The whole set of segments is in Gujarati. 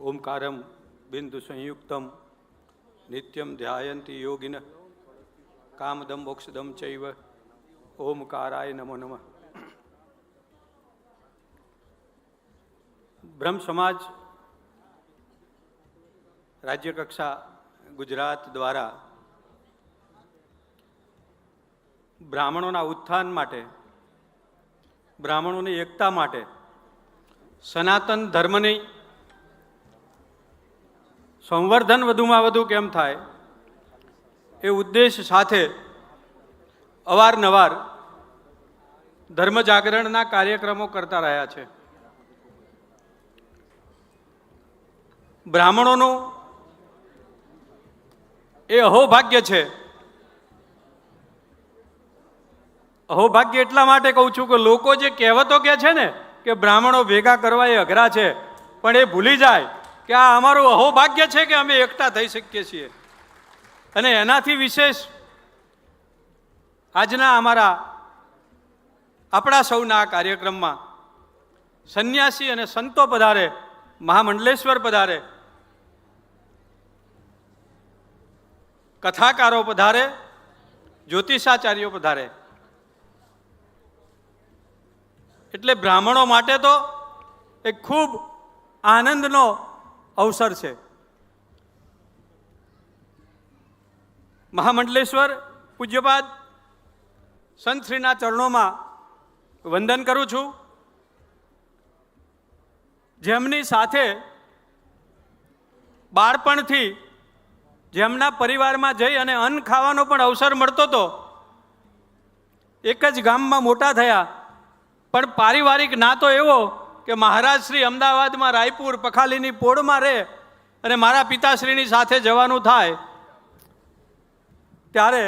ઓમકારમ બિંદુ સંયુક્તમ નિત્યમ ધ્યાયંતી યોગિન કામદમ મોક્ષદમ ચૈવ ઓમકારાય નમો નમઃ બ્રહ્મ સમાજ રાજ્ય કક્ષા ગુજરાત દ્વારા બ્રાહ્મણોના ઉત્થાન માટે બ્રાહ્મણોની એકતા માટે સનાતન ધર્મની સંવર્ધન વધુમાં વધુ કેમ થાય? એ ઉદ્દેશ સાથે અવારનવાર ધર્મ જાગરણના કાર્યક્રમો કરતા રહ્યા છે. બ્રાહ્મણોનું એ અહોભાગ્ય છે. અહોભાગ્ય એટલા માટે કહું છું કે લોકો જે કહેવતો કે છે ને કે બ્રાહ્મણો ભેગા કરવા એ અઘરા છે, પણ એ ભૂલી જાય. કે આ અમારું અહોભાગ્ય છે કે અમે એકઠા થઈ શકીએ છીએ. અને એનાથી વિશેષ આજના અમારા આપણા સૌના આ કાર્યક્રમમાં સંન્યાસી અને સંતો પધારે, મહામંડલેશ્વર પધારે, કથાકારો પધારે, જ્યોતિષાચાર્યો પધારે. એટલે બ્રાહ્મણો માટે તો એક ખૂબ આનંદનો અવસર છે. મહામંડલેશ્વર પૂજ્યપાદ સંતશ્રીના ચરણોમાં વંદન કરું છું. જેમની સાથે બાળપણથી જેમના પરિવારમાં જઈ અને અન્ન ખાવાનો પણ અવસર મળતો હતો એક જ ગામમાં મોટા થયા. પણ પારિવારિક નાતો એવો કે મહારાજ શ્રી અમદાવાદમાં રાયપુર પખાલીની પોળમાં રહે અને મારા પિતાશ્રીની સાથે જવાનું થાય, ત્યારે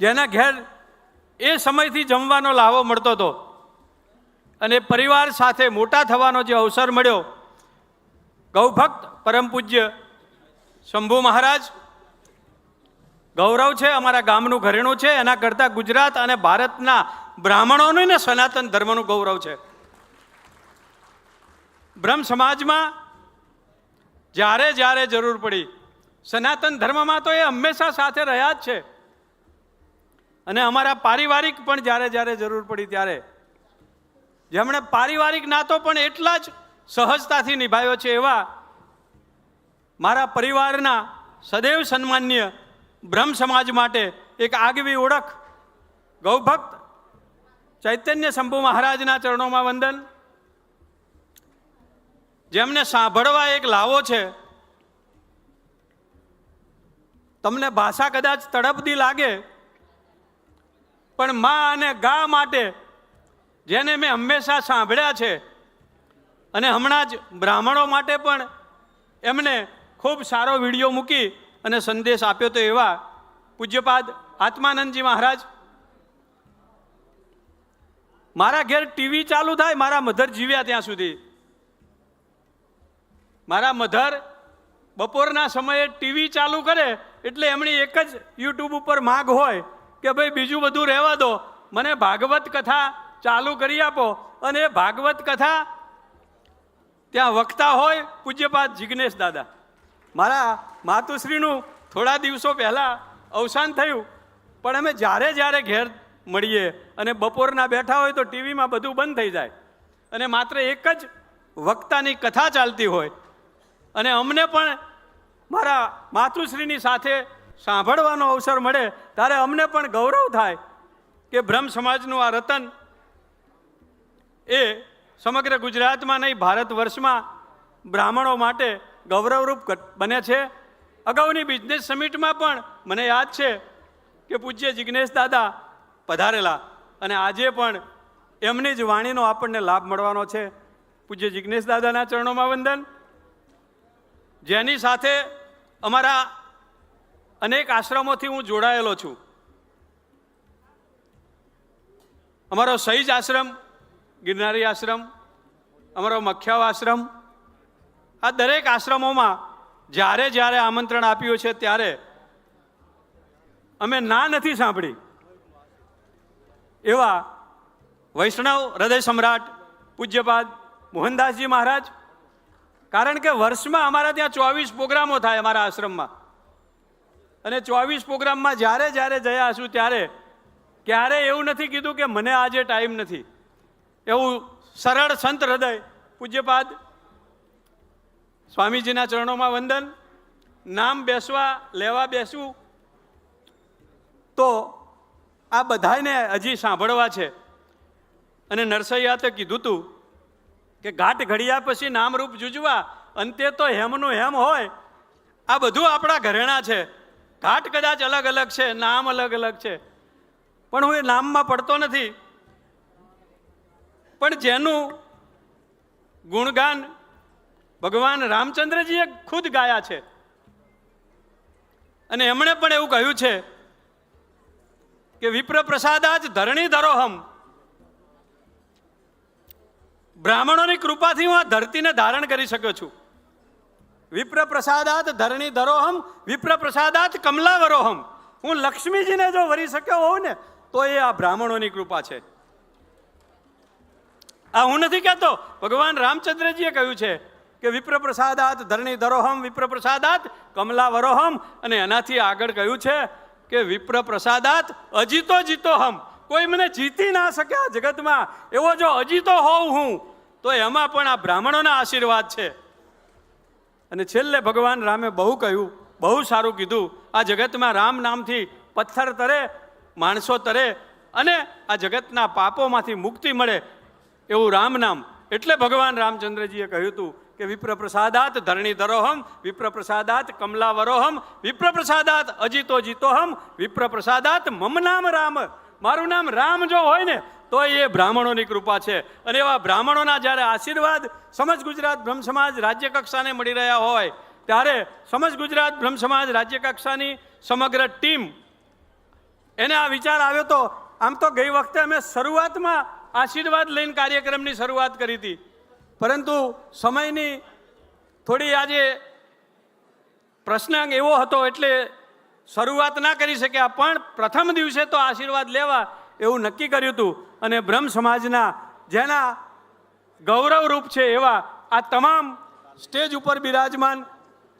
જેના ઘેર એ સમયથી જમવાનો લાવો મળતો હતો અને પરિવાર સાથે મોટા થવાનો જે અવસર મળ્યો, ગૌભક્ત પરમ પૂજ્ય શંભુ મહારાજ, ગૌરવ છે, અમારા ગામનું ઘરેણું છે, એના કરતાં ગુજરાત અને ભારતના બ્રાહ્મણોનું ને સનાતન ધર્મનું ગૌરવ છે. બ્રહ્મ સમાજમાં જ્યારે જ્યારે જરૂર પડી, સનાતન ધર્મમાં તો એ હંમેશા સાથે રહ્યા જ છે. અને અમારા પારિવારિક પણ જ્યારે જ્યારે જરૂર પડી ત્યારે. જેમણે પારિવારિક નાતો પણ એટલા જ સહજતાથી નિભાવ્યો છે એવા મારા પરિવારના સદૈવ સન્માન્ય બ્રહ્મ સમાજ માટે એક આગવી ઓળખ, ગૌભક્ત ચૈતન્ય શંભુ મહારાજના ચરણોમાં વંદન. જેમને સાંભળવા એક લાવો છે, તમને ભાષા કદાચ તડપદી લાગે, પણ મા અને ગા માટે જેને મેં હંમેશા સાંભળ્યા છે, અને હમણાં જ બ્રાહ્મણો માટે પણ એમને ખૂબ સારો વીડિયો મૂકી અને સંદેશ આપ્યો તો એવા પૂજ્યપાદ આત્માનંદજી મહારાજ. મારા ઘેર ટીવી ચાલુ થાય, મારા મધર જીવ્યા ત્યાં સુધી. મારા મધર બપોરના સમયે ટીવી ચાલુ કરે એટલે એમની એક જ યુટ્યુબ ઉપર માગ હોય કે ભાઈ બીજું બધું રહેવા દો. મને ભાગવત કથા ચાલુ કરી આપો. અને એ ભાગવત કથા ત્યાં વક્તા હોય પૂજ્યપાદ જિગ્નેશ દાદા. મારા માતુશ્રીનું થોડા દિવસો પહેલાં અવસાન થયું. પણ અમે જ્યારે જ્યારે ઘેર મળીએ અને બપોરના બેઠા હોય તો ટીવીમાં બધું બંધ થઈ જાય. અને માત્ર એક જ વક્તાની કથા ચાલતી હોય. અને અમને પણ મારા માતૃશ્રીની સાથે સાંભળવાનો અવસર મળે, ત્યારે અમને પણ ગૌરવ થાય કે બ્રહ્મ સમાજનું આ રતન એ સમગ્ર ગુજરાતમાં નહીં, ભારત વર્ષમાં બ્રાહ્મણો માટે ગૌરવરૂપ બને છે. અગાઉની બિઝનેસ સમિટમાં પણ મને યાદ છે કે પૂજ્ય જિજ્ઞેશ દાદા પધારેલા અને આજે પણ એમની જ વાણીનો આપણને લાભ મળવાનો છે. પૂજ્ય જિજ્ઞેશ દાદાના ચરણોમાં વંદન. જેની સાથે અમારા અનેક આશ્રમોથી હું જોડાયેલો છું. અમારો સહીજ આશ્રમ, ગિરનારી આશ્રમ, અમારો મખ્યાવ આશ્રમ, આ દરેક આશ્રમોમાં જ્યારે જ્યારે આમંત્રણ આપ્યું છે ત્યારે અમે ના નથી સાંભળી. એવા વૈષ્ણવ હૃદય સમ્રાટ પૂજ્યપાદ મોહનદાસજી મહારાજ કારણ કે વર્ષમાં અમારા ત્યાં ચોવીસ પ્રોગ્રામો થાય અમારા આશ્રમમાં. અને ચોવીસ પ્રોગ્રામમાં જ્યારે જ્યારે જયા હશું ત્યારે ક્યારે એવું નથી કીધું કે મને આજે ટાઈમ નથી. એવું સરળ સંત હૃદય, પૂજ્યપાદ, સ્વામીજીના ચરણોમાં વંદન, નામ બેસવા, લેવા બેસવું. તો આ બધાને હજી સાંભળવા છે. અને નરસૈયાતે કીધું તું કે ઘાટ ઘડ્યા પછી નામરૂપ જુજવા, અંતે તો હેમનું હેમ હોય. આ બધું આપણા ઘરેણા છે. ઘાટ કદાચ અલગ અલગ છે, નામ અલગ અલગ છે. પણ હું એ નામમાં પડતો નથી. પણ જેનું ગુણગાન ભગવાન રામચંદ્રજીએ ખુદ ગાયા છે. અને એમણે પણ એવું કહ્યું છે કે વિપ્ર પ્રસાદાજ ધરણી ધરોહમ. બ્રાહ્મણોની કૃપાથી હું આ ધરતીને ધારણ કરી શક્યો છું. વિપ્ર પ્રસાદાત ધરણી ધરોહમ વિપ્ર પ્રસાદાત કમલાવરોહમ. હું લક્ષ્મીજીને જો વરી શક્યો હોઉં ને, તો એ આ બ્રાહ્મણોની કૃપા છે. આ હું નથી કહેતો, ભગવાન રામચંદ્રજીએ કહ્યું છે કે વિપ્ર પ્રસાદાત ધરણી ધરોહમ વિપ્ર પ્રસાદાત કમલાવરોહમ, અને એનાથી આગળ કહ્યું છે કે વિપ્ર પ્રસાદાત અજીતો જીતો હમ કોઈ મને જીતી ના શકે આ જગતમાં. એવો જો અજીતો હોઉં હું, તો એમાં પણ આ બ્રાહ્મણોના આશીર્વાદ છે. અને છેલ્લે ભગવાન રામે બહુ કહ્યું, બહુ સારું કીધું, આ જગતમાં રામ નામથી પથ્થર તરે, માણસો તરે, અને આ જગતના પાપોમાંથી મુક્તિ મળે એવું રામ નામ. એટલે ભગવાન રામચંદ્રજીએ કહ્યું હતું કે વિપ્ર પ્રસાદાત ધરણી ધરોહમ વિપ્ર પ્રસાદાત કમલાવરોહમ વિપ્ર પ્રસાદાત અજીતો જીતોહમ વિપ્ર પ્રસાદાત મમ નામ રામ. મારું નામ રામ જો હોય ને તો એ બ્રાહ્મણોની કૃપા છે. અને એવા બ્રાહ્મણોના જ્યારે આશીર્વાદ સમજ ગુજરાત બ્રહ્મ સમાજ રાજ્ય કક્ષાને મળી રહ્યા હોય, ત્યારે સમજ ગુજરાત બ્રહ્મ સમાજ રાજ્ય કક્ષાની સમગ્ર ટીમ એને આ વિચાર આવ્યો તો, આમ તો ગઈ વખતે અમે શરૂઆતમાં આશીર્વાદ લઈને કાર્યક્રમની શરૂઆત કરી હતી. પરંતુ સમયની થોડી આજે પ્રશ્નાંક એવો હતો એટલે શરૂઆત ના કરી શક્યા, પણ પ્રથમ દિવસે તો આશીર્વાદ લેવા એવું નક્કી કર્યું હતું. અને બ્રહ્મ સમાજના જેના ગૌરવરૂપ છે એવા આ તમામ સ્ટેજ ઉપર બિરાજમાન,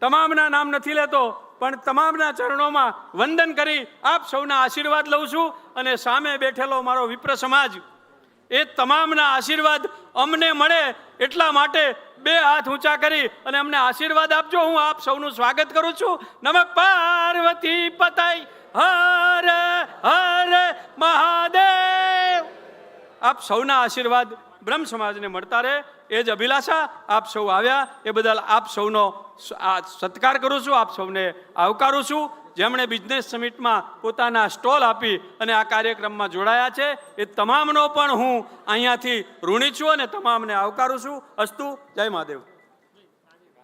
તમામના નામ નથી લેતો, પણ તમામના ચરણોમાં વંદન કરી આપ સૌના આશીર્વાદ લઉં છું અને સામે બેઠેલો મારો વિપ્ર સમાજ, એ તમામના આશીર્વાદ અમને મળે એટલા માટે બે હાથ ઊંચા કરી અને અમને આશીર્વાદ આપજો. હું આપ સૌનું સ્વાગત કરું છું. નમક પાર્વતી પતાઈ. હર હર મહાદેવ. આપ સૌના આશીર્વાદ બ્રહ્મ સમાજને મળતા રહે. એ જ અભિલાષા આપ સૌ આવ્યા. એ બદલ આપ સૌનો સત્કાર કરું છું. આપ સૌને આવકારું છું. જેમણે બિઝનેસ સમિટમાં પોતાના સ્ટોલ આપી અને આ કાર્યક્રમમાં જોડાયા છે, એ તમામનો પણ હું અહીંયાથી ઋણી છું અને તમામને આવકારું છું. અસ્તુ, જય મહાદેવ.